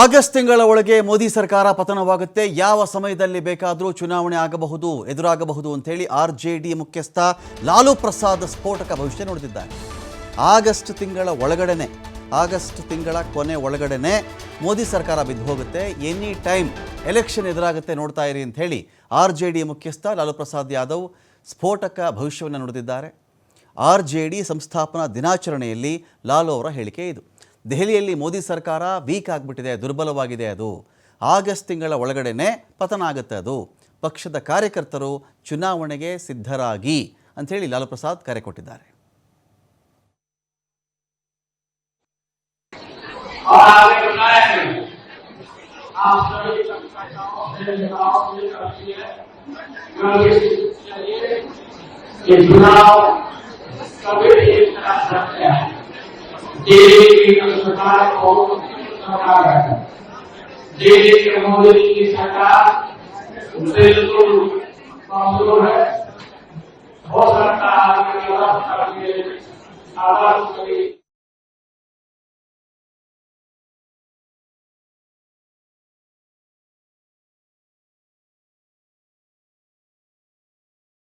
August ತಿಂಗಳ ಒಳಗೆ ಮೋದಿ ಸರ್ಕಾರ ಪತನವಾಗುತ್ತೆ. ಯಾವ ಸಮಯದಲ್ಲಿ ಬೇಕಾದರೂ ಚುನಾವಣೆ ಆಗಬಹುದು, ಎದುರಾಗಬಹುದು ಅಂತೇಳಿ ಆರ್ ಜೆ ಡಿ ಮುಖ್ಯಸ್ಥ ಲಾಲು ಪ್ರಸಾದ್ ಸ್ಫೋಟಕ ಭವಿಷ್ಯ ನುಡಿದಿದ್ದಾರೆ ಆಗಸ್ಟ್ ತಿಂಗಳ ಒಳಗಡೆನೆ, ಆಗಸ್ಟ್ ತಿಂಗಳ ಕೊನೆ ಒಳಗಡೆನೆ ಮೋದಿ ಸರ್ಕಾರ ಬಿದ್ದು ಹೋಗುತ್ತೆ. ಎನಿ ಟೈಮ್ ಎಲೆಕ್ಷನ್ ಎದುರಾಗುತ್ತೆ ನೋಡ್ತಾ ಇರಿ ಅಂತ ಹೇಳಿ ಆರ್ ಜೆ ಡಿ ಮುಖ್ಯಸ್ಥ ಲಾಲು ಪ್ರಸಾದ್ ಯಾದವ್ ಸ್ಫೋಟಕ ಭವಿಷ್ಯವನ್ನು ನುಡಿದಿದ್ದಾರೆ ಆರ್ ಜೆ ಡಿ ಸಂಸ್ಥಾಪನಾ ದಿನಾಚರಣೆಯಲ್ಲಿ ಲಾಲು ಅವರ ಹೇಳಿಕೆ ಇದು. ದೆಹಲಿಯಲ್ಲಿ ಮೋದಿ ಸರ್ಕಾರ ವೀಕ್ ಆಗಿಬಿಟ್ಟಿದೆ ದುರ್ಬಲವಾಗಿದೆ ಅದು ಆಗಸ್ಟ್ ತಿಂಗಳ ಒಳಗಡೆನೆ ಪತನ ಆಗುತ್ತೆ ಅದು ಪಕ್ಷದ ಕಾರ್ಯಕರ್ತರು ಚುನಾವಣೆಗೆ ಸಿದ್ಧರಾಗಿ ಅಂಥೇಳಿ ಲಾಲು ಪ್ರಸಾದ್ ಕರೆ ಕೊಟ್ಟಿದ್ದಾರೆ और आगे बताया है आप सभी कार्यकर्ताओं से नेताओं से करती है क्योंकि चाहिए कि चुनाव सरकार को सरकार गया जे जे मोदी जी की सरकार, उनसे तो कमज़ोर है हो सकता है आवाज़ करें